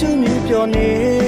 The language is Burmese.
ချူမြပြောနေ